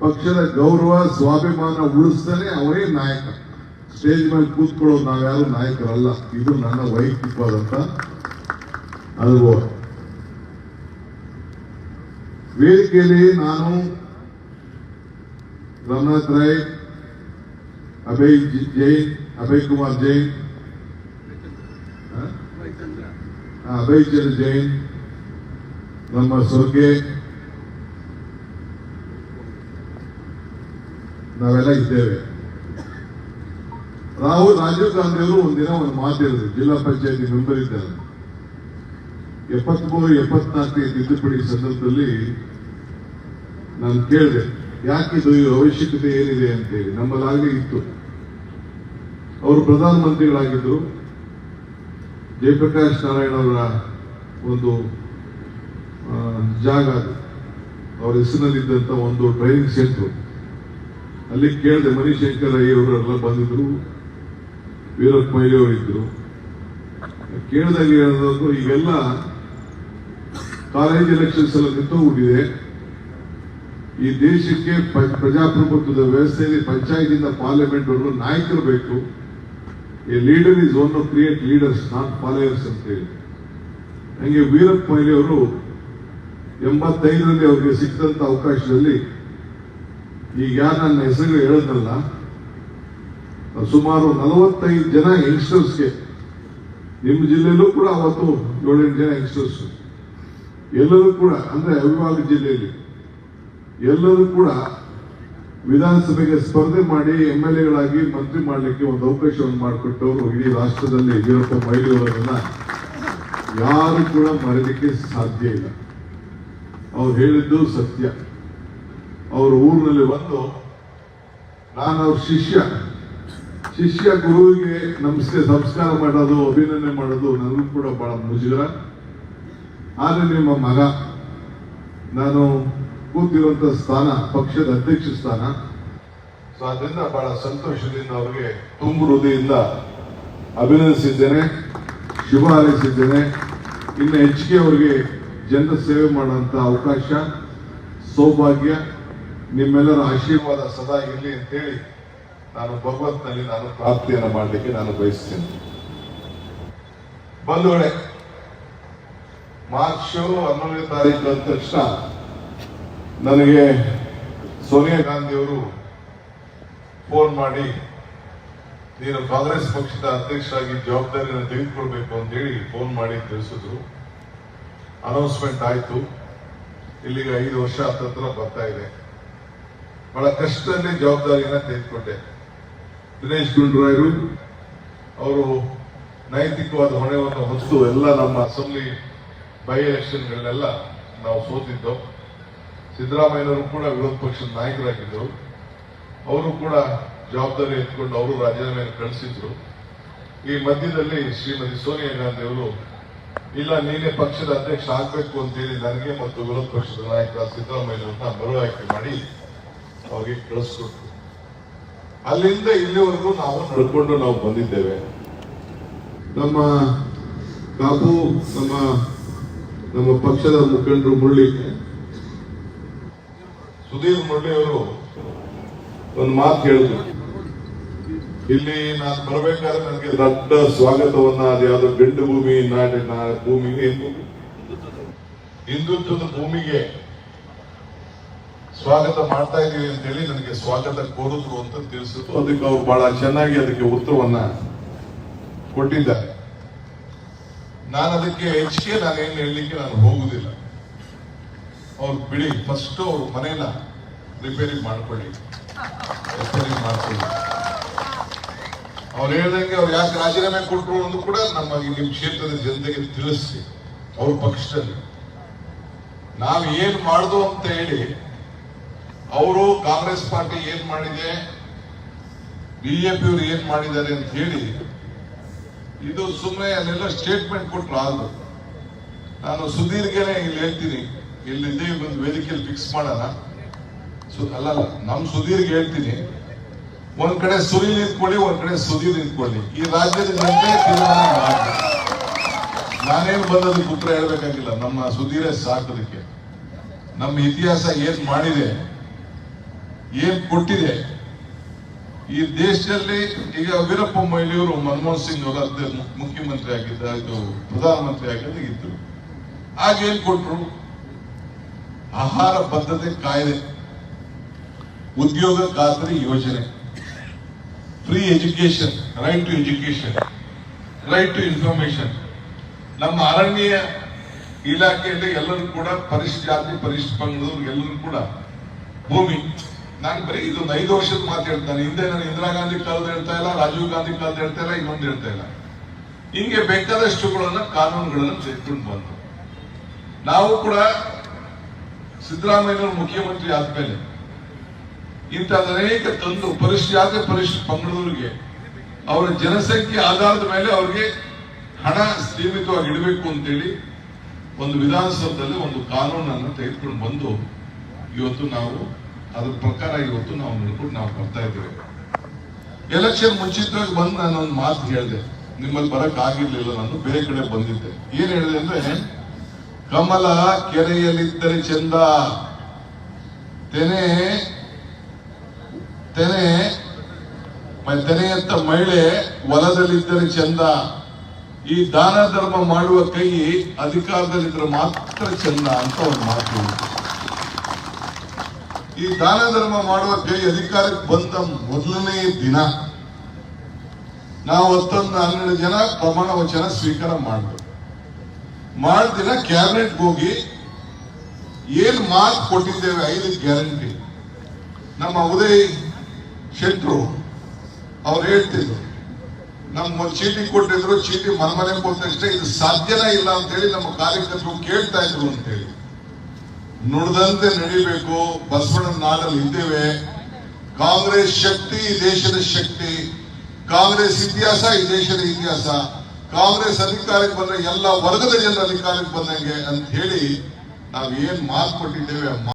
ಪಕ್ಷದ ಗೌರವ ಸ್ವಾಭಿಮಾನ ಉಳಿಸ್ತಾನೆ ಅವರೇ ನಾಯಕ. ಸ್ಟೇಜ್ ಮೇಲೆ ಕೂತ್ಕೊಳ್ಳೋದು ನಾವ್ಯಾರು ನಾಯಕರಲ್ಲ. ಇದು ನನ್ನ ವೈಯಕ್ತಿಕವಾದಂತ ಅನುಭವ. ವೇದಿಕೆಯಲ್ಲಿ ನಾನು ರಮನಾಥ್ ರೈ ಅಭಯ್ ಜಿ- ಜೈನ್ ಅಭಯ್ ಕುಮಾರ್ ಜೈನ್ ಅಭಯ್ ಚಂದ್ರ ಜೈನ್ ನಮ್ಮ ಸೊರ್ಗೆ ನಾವೆಲ್ಲ ಇದ್ದೇವೆ. ರಾಹುಲ್ ರಾಜೀವ್ ಗಾಂಧಿ ಅವರು ಒಂದಿನ ಒಂದು ಮಾತು ಹೇಳಿದ್ರು, ಜಿಲ್ಲಾ ಪಂಚಾಯತಿ ಮೆಂಬರ್ ಇದ್ದಾರೆ. ಎಪ್ಪತ್ಮೂರು ಎಪ್ಪತ್ನಾಲ್ಕನೇ ತಿದ್ದುಪಡಿ ಸಂದರ್ಭದಲ್ಲಿ ನಾನು ಕೇಳಿದೆ ಯಾಕಿದು ಈ ಅವಶ್ಯಕತೆ ಏನಿದೆ ಅಂತೇಳಿ. ನಮ್ಮಲ್ಲಾಗಲೇ ಇತ್ತು. ಅವರು ಪ್ರಧಾನಮಂತ್ರಿಗಳಾಗಿದ್ದರು. ಜಯಪ್ರಕಾಶ್ ನಾರಾಯಣ ಅವರ ಒಂದು ಜಾಗ ಅದು. ಅವರ ಹೆಸರಿನಲ್ಲಿದ್ದಂಥ ಒಂದು ಟ್ರೈನಿಂಗ್ ಸೆಂಟರ್ ಅಲ್ಲಿ ಕೇಳಿದೆ, ಮಣಿಶಂಕರ್ ಅಯ್ಯವರೆಲ್ಲ ಬಂದಿದ್ರು, ವೀರಪ್ಪ ಮೈಲಿಯವರಿದ್ರು ಕೇಳಿದಾಗ ಹೇಳೋದು ಈಗೆಲ್ಲ ಕಾಲೇಜ್ ಎಲೆಕ್ಷನ್ಸ್ ಎಲ್ಲ ನಿಂತೋಗ್ಬಿಟ್ಟಿದೆ. ಈ ದೇಶಕ್ಕೆ ಪ್ರಜಾಪ್ರಭುತ್ವದ ವ್ಯವಸ್ಥೆಯಲ್ಲಿ ಪಂಚಾಯತಿಂದ ಪಾರ್ಲಿಮೆಂಟ್ ವರೆಗೂ ನಾಯಕರು ಬೇಕು. A leader is one of create leaders not followers ಅಂತ ಹೇಳಿ. ಹಂಗೆ ವೀರಪ್ಪ ಮೊಯ್ಲಿ ಅವರು ಎಂಬತ್ತೈದರಲ್ಲಿ ಅವರಿಗೆ ಸಿಕ್ಕಂತ ಅವಕಾಶದಲ್ಲಿ ಈಗ ನನ್ನ ಹೆಸರು ಹೇಳೋದಲ್ಲ, ಸುಮಾರು ನಲವತ್ತೈದು ಜನ ಯಂಗ್ಸ್ಟರ್ಸ್ಗೆ ನಿಮ್ಮ ಜಿಲ್ಲೆಯಲ್ಲೂ ಕೂಡ ಅವತ್ತು ಏಳೆಂಟು ಜನ ಯಂಗ್ಸ್ಟರ್ಸ್ ಎಲ್ಲರೂ ಕೂಡ, ಅಂದ್ರೆ ಅವಿಭಾಗ ಜಿಲ್ಲೆಯಲ್ಲಿ, ಎಲ್ಲರೂ ಕೂಡ ವಿಧಾನಸಭೆಗೆ ಸ್ಪರ್ಧೆ ಮಾಡಿ ಎಂ ಎಲ್ ಎಗಳಾಗಿ ಮಂತ್ರಿ ಮಾಡಲಿಕ್ಕೆ ಒಂದು ಅವಕಾಶವನ್ನು ಮಾಡಿಕೊಟ್ಟವರು ಇಡೀ ರಾಷ್ಟ್ರದಲ್ಲಿ ಯಡಿಯೂರಪ್ಪ ಮೊಯ್ಲಿ ಅವರನ್ನ ಯಾರು ಕೂಡ ಮರೆಯಲಿಕ್ಕೆ ಸಾಧ್ಯ ಇಲ್ಲ. ಅವ್ರು ಹೇಳಿದ್ದು ಸತ್ಯ. ಅವ್ರ ಊರಿನಲ್ಲಿ ಬಂದು ನಾನು ಅವ್ರ ಶಿಷ್ಯ. ಶಿಷ್ಯ ಗುರುವಿಗೆ ನಮಸ್ತೆ ಸಂಸ್ಕಾರ ಮಾಡೋದು, ಅಭಿನಂದನೆ ಮಾಡೋದು ನನಗೂ ಕೂಡ ಬಹಳ ಮುಜುಗರ. ಆದರೆ ನಿಮ್ಮ ಮಗ, ನಾನು ಕೂತಿರುವಂಥ ಸ್ಥಾನ, ಪಕ್ಷದ ಅಧ್ಯಕ್ಷ ಸ್ಥಾನ, ಸೊ ಅದರಿಂದ ಬಹಳ ಸಂತೋಷದಿಂದ ಅವರಿಗೆ ತುಂಬ ಹೃದಯದಿಂದ ಅಭಿನಂದಿಸಿದ್ದೇನೆ, ಶುಭ ಹಾರೈಸಿದ್ದೇನೆ. ಇನ್ನು ಹೆಚ್ಚಿಗೆ ಅವರಿಗೆ ಜನರ ಸೇವೆ ಮಾಡುವಂಥ ಅವಕಾಶ, ಸೌಭಾಗ್ಯ ನಿಮ್ಮೆಲ್ಲರ ಆಶೀರ್ವಾದ ಸದಾ ಇರಲಿ ಅಂತೇಳಿ ನಾನು ಭಗವಂತನಲ್ಲಿ ನಾನು ಪ್ರಾರ್ಥನೆಯನ್ನು ಮಾಡಲಿಕ್ಕೆ ನಾನು ಬಯಸ್ತೇನೆ. ಬಂಧುಗಳೇ ಮಾರ್ಚ್ ಹನ್ನೊಂದನೇ ತಾರೀಕು ಅಂದ ತಕ್ಷಣ ನನಗೆ ಸೋನಿಯಾ ಗಾಂಧಿ ಅವರು ಫೋನ್ ಮಾಡಿ, ನೀನು ಕಾಂಗ್ರೆಸ್ ಪಕ್ಷದ ಅಧ್ಯಕ್ಷರಾಗಿ ಜವಾಬ್ದಾರಿಯನ್ನು ತೆಗೆದುಕೊಳ್ಬೇಕು ಅಂತ ಹೇಳಿ ಫೋನ್ ಮಾಡಿ ತಿಳಿಸಿದ್ರು. ಅನೌನ್ಸ್ಮೆಂಟ್ ಆಯಿತು. ಇಲ್ಲಿಗೆ ಐದು ವರ್ಷ ಹತ್ತತ್ರ ಬರ್ತಾ ಇದೆ. ಬಹಳ ಕಷ್ಟದಲ್ಲಿ ಜವಾಬ್ದಾರಿಯನ್ನ ತೆಗೆದುಕೊಂಡೆ. ದಿನೇಶ್ ಗುಂಡೂರಾಯರು, ಅವರು ನೈತಿಕವಾದ ಹೊಣೆಯನ್ನು ಹೊತ್ತು ಎಲ್ಲ ನಮ್ಮ ಅಸೆಂಬ್ಲಿ ಬೈ ಎಲೆಕ್ಷನ್ಗಳನ್ನೆಲ್ಲ ನಾವು ಸೋತಿದ್ದು, ಸಿದ್ದರಾಮಯ್ಯನವರು ಕೂಡ ವಿರೋಧ ಪಕ್ಷದ ನಾಯಕರಾಗಿದ್ದರು ಅವರು ಕೂಡ ಜವಾಬ್ದಾರಿ ಎತ್ಕೊಂಡು ಅವರು ರಾಜೀನಾಮೆಯನ್ನು ಕಳಿಸಿದ್ರು. ಈ ಮಧ್ಯದಲ್ಲಿ ಶ್ರೀಮತಿ ಸೋನಿಯಾ ಗಾಂಧಿ ಅವರು, ಇಲ್ಲ, ನೀನೇ ಪಕ್ಷದ ಅಧ್ಯಕ್ಷ ಆಗ್ಬೇಕು ಅಂತೇಳಿ ನನಗೆ ಮತ್ತು ವಿರೋಧ ಪಕ್ಷದ ನಾಯಕ ಸಿದ್ದರಾಮಯ್ಯನವ್ರನ್ನ ಮರು ಆಯ್ಕೆ ಮಾಡಿ ಅವ್ರಿಗೆ ಕಳಿಸ್ಕೊಟ್ಟು ಅಲ್ಲಿಂದ ಇಲ್ಲಿವರೆಗೂ ನಾವು ನಡ್ಕೊಂಡು ನಾವು ಬಂದಿದ್ದೇವೆ. ನಮ್ಮ ಕಾಪು ನಮ್ಮ ನಮ್ಮ ಪಕ್ಷದ ಮುಖಂಡರು ಮುರಳಿ. ಸುಧೀರ್ ಮುರಳಿ ಅವರು ಒಂದು ಮಾತು ಹೇಳಿದ್ರು. ಇಲ್ಲಿ ನಾನು ಬರಬೇಕಾದ್ರೆ ನನಗೆ ದೊಡ್ಡ ಸ್ವಾಗತವನ್ನ ಅದು ಯಾವ್ದೋ ಗಂಡು ಭೂಮಿ ನಾಡಿನ ಭೂಮಿ ಏನು? ಹಿಂದುತ್ವದ ಭೂಮಿಗೆ ಸ್ವಾಗತ ಮಾಡ್ತಾ ಇದೀವಿ ಅಂತೇಳಿ ನನಗೆ ಸ್ವಾಗತ ಕೋರಿದ್ರು ಅಂತ ತಿಳಿಸಿದ್ರು. ಅದಕ್ಕೆ ಅವ್ರು ಬಹಳ ಚೆನ್ನಾಗಿ ಅದಕ್ಕೆ ಉತ್ತರವನ್ನ ಕೊಟ್ಟಿದ್ದಾರೆ. ನಾನು ಅದಕ್ಕೆ ಹೆಚ್ಚಿಗೆ ನಾನೇನು ಹೇಳಲಿಕ್ಕೆ ನಾನು ಹೋಗುದಿಲ್ಲ. ಅವ್ರು ಬಿಡಿ ಫಸ್ಟ್ ಅವ್ರ ಮನೇನ ರಿಪೇರಿ ಮಾಡ್ಕೊಳ್ಳಿ. ರಿಪೇರಿ ಮಾಡ್ಕೊಳ್ಳಿ. ಅವ್ರು ಹೇಳ್ದಂಗೆ ಅವ್ರು ಯಾಕೆ ರಾಜೀನಾಮೆ ಕೊಟ್ಟರು ಅನ್ನೋದು ಕೂಡ ನಮ್ಮ ಈ ನಿಮ್ಮ ಕ್ಷೇತ್ರದ ಜನತೆಗೆ ತಿಳಿಸಿ. ಅವ್ರ ಪಕ್ಷದಲ್ಲಿ. ನಾವು ಏನು ಮಾಡ್ದು ಅಂತ ಹೇಳಿ ಅವರು ಕಾಂಗ್ರೆಸ್ ಪಾರ್ಟಿ ಏನ್ ಮಾಡಿದೆ? ಬಿಜೆಪಿಯವರು ಏನ್ ಮಾಡಿದ್ದಾರೆ ಅಂತ ಹೇಳಿ, ಇದು ಸುಮ್ಮನೆ ಅಲ್ಲೆಲ್ಲ ಸ್ಟೇಟ್ಮೆಂಟ್ ಕೊಟ್ರು ಆದ್ರು. ನಾನು ಸುಧೀರ್ಗೆನೆ ಇಲ್ಲಿ ಹೇಳ್ತೀನಿ ಇಲ್ಲಿ ಒಂದು ವೇದಿಕೆಯಲ್ಲಿ ಫಿಕ್ಸ್ ಮಾಡೋಣ. ಅಲ್ಲಲ್ಲ ಅಲ್ಲ ಅಲ್ಲ ನಮ್ ಸುಧೀರ್ಗೆ ಹೇಳ್ತೀನಿ. ಒಂದ್ ಕಡೆ ಸುನೀಲ್ ನಿಂತ್ಕೊಳ್ಳಿ, ಒಂದ್ ಕಡೆ ಸುದೀರ್ ನಿಂತ್ಕೊಳ್ಳಿ. ಈ ರಾಜ್ಯದ ಜನತೆ ತೀರ್ಮಾನ ನಾನೇನು ಬಂದದ್ದು ಉತ್ತರ ಹೇಳ್ಬೇಕಾಗಿಲ್ಲ, ನಮ್ಮ ಸುಧೀರೇ ಸಾಕೋದಕ್ಕೆ ನಮ್ಮ ಇತಿಹಾಸ ಏನ್ ಮಾಡಿದೆ ಏನ್ ಕೊಟ್ಟಿದೆ? ಈ ದೇಶದಲ್ಲಿ ಈಗ ವೀರಪ್ಪ ಮೊಯ್ಲಿಯವರು ಮನಮೋಹನ್ ಸಿಂಗ್ ಅವರ ಮುಖ್ಯಮಂತ್ರಿ ಆಗಿದ್ದ, ಇದು ಪ್ರಧಾನಮಂತ್ರಿ ಆಗಿದ್ದ ಇದ್ರು. ಆಗೇನ್ ಕೊಟ್ರು? ಆಹಾರ ಬದ್ಧತೆ ಕಾಯ್ದೆ, ಉದ್ಯೋಗ ಖಾತ್ರಿ ಯೋಜನೆ free education right to education right to information ನಮ್ಮ ಅರಣ್ಯ ಇಲಾಖೆಯಲ್ಲಿ ಎಲ್ಲರೂ ಕೂಡ ಪರಿಶ್ ಜಾತಿ ಪರಿಶ್ ಪಂಗಡದವ್ರು ಎಲ್ಲರೂ ಕೂಡ ಭೂಮಿ. ನಾನು ಬರೀ ಇದೊಂದು ಐದು ವರ್ಷದ ಮಾತು ಹೇಳ್ತಾನೆ. ಹಿಂದೆ ನಾನು ಇಂದಿರಾ ಗಾಂಧಿ ಕಾಲದ ಹೇಳ್ತಾ ಇಲ್ಲ, ರಾಜೀವ್ ಗಾಂಧಿ ಕಾಲದ ಹೇಳ್ತಾ ಇಲ್ಲ, ಇನ್ನೊಂದು ಹೇಳ್ತಾ ಇಲ್ಲ. ಹಿಂಗೆ ಬೇಕಾದಷ್ಟುಗಳನ್ನ ಕಾನೂನುಗಳನ್ನು ತೆಗೆದುಕೊಂಡು ಬಂದು ನಾವು ಕೂಡ ಸಿದ್ದರಾಮಯ್ಯನವರು ಮುಖ್ಯಮಂತ್ರಿ ಆದ್ಮೇಲೆ ಇಂಥದ್ದು ಅನೇಕ ತಂದು ಪರಿಶ್ ಜಾತಿ ಪರಿಶ್ ಪಂಗಡದವರಿಗೆ ಅವರ ಜನಸಂಖ್ಯೆ ಆಧಾರದ ಮೇಲೆ ಅವರಿಗೆ ಹಣ ಸೀಮಿತವಾಗಿ ಇಡಬೇಕು ಅಂತೇಳಿ ಒಂದು ವಿಧಾನಸೌಧದಲ್ಲಿ ಒಂದು ಕಾನೂನನ್ನು ತೆಗೆದುಕೊಂಡು ಬಂದು ಇವತ್ತು ನಾವು ಅದ್ರ ಪ್ರಕಾರ ಇವತ್ತು ನಾವು ನಡ್ಕೊಂಡು ನಾವು ಬರ್ತಾ ಇದ್ದೇವೆ. ಎಲೆಕ್ಷನ್ ಮುಂಚಿತವಾಗಿ ಬಂದು ನಾನು ಒಂದು ಮಾತು ಹೇಳಿದೆ. ನಿಮ್ಮಲ್ಲಿ ಬರಕ್ ಆಗಿರ್ಲಿಲ್ಲ, ನಾನು ಬೇರೆ ಕಡೆ ಬಂದಿದ್ದೆ. ಏನ್ ಹೇಳಿದೆ ಅಂದ್ರೆ, ಕಮಲ ಕೆರೆಯಲ್ಲಿದ್ದರೆ ಚಂದ. ತೆನೆ ತೆನೆ ತೆನೆ ತೆನೆಯಂತ ಮಹಿಳೆ ಹೊಲದಲ್ಲಿದ್ದರೆ ಚಂದ. ಈ ದಾನ ಧರ್ಮ ಮಾಡುವ ಕೈ ಅಧಿಕಾರದಲ್ಲಿದ್ದರೆ ಮಾತ್ರ ಚಂದ ಅಂತ ಒಂದು ಮಾತು. ಈ ದಾನ ಧರ್ಮ ಮಾಡುವ ಕೈ ಅಧಿಕಾರಕ್ಕೆ ಬಂದ ಮೊದಲನೇ ದಿನ. ನಾವು ಹತ್ತೊಂದು ಹನ್ನೆರಡು ಜನ ಪ್ರಮಾಣ ವಚನ ಸ್ವೀಕಾರ ಮಾಡಿದ್ರು ಮಾಡಿದ ದಿನ ಕ್ಯಾಬಿನೆಟ್ಗೆ ಹೋಗಿ ಏನ್ ಮಾರ್ಕ್ ಕೊಟ್ಟಿದ್ದೇವೆ ಐದು ಗ್ಯಾರಂಟಿ ನಮ್ಮ ಉದಯ್ ಶೆಟ್ರು ಅವ್ರು ಹೇಳ್ತಿದ್ರು ನಮ್ಮ ಚೀಟಿ ಕೊಟ್ಟಿದ್ರು, ಚೀಟಿ ಮನೆ ಕೊಟ್ಟಷ್ಟೇ, ಇದು ಸಾಧ್ಯನೇ ಇಲ್ಲ ಅಂತ ಹೇಳಿ ನಮ್ಮ ಕಾರ್ಯಕರ್ತರು ಕೇಳ್ತಾ ಇದ್ರು ಅಂತ ಹೇಳಿ. ನುಡಿದಂತೆ ನಡೀಬೇಕು, ಬಸವಣ್ಣನ ನಾಡಲ್ಲಿ ಇದ್ದೇವೆ. ಕಾಂಗ್ರೆಸ್ ಶಕ್ತಿ ದೇಶದ ಶಕ್ತಿ, ಕಾಂಗ್ರೆಸ್ ಇತಿಹಾಸ ಈ ದೇಶದ ಇತಿಹಾಸ. ಕಾಂಗ್ರೆಸ್ ಅಧಿಕಾರಕ್ಕೆ ಬಂದ್ರೆ ಎಲ್ಲ ವರ್ಗದ ಜನರ ಅಧಿಕಾರಕ್ಕೆ ಬಂದಂಗೆ ಅಂತ ಹೇಳಿ ನಾವು ಏನ್ ಮಾತು ಕೊಟ್ಟಿದ್ದೇವೆ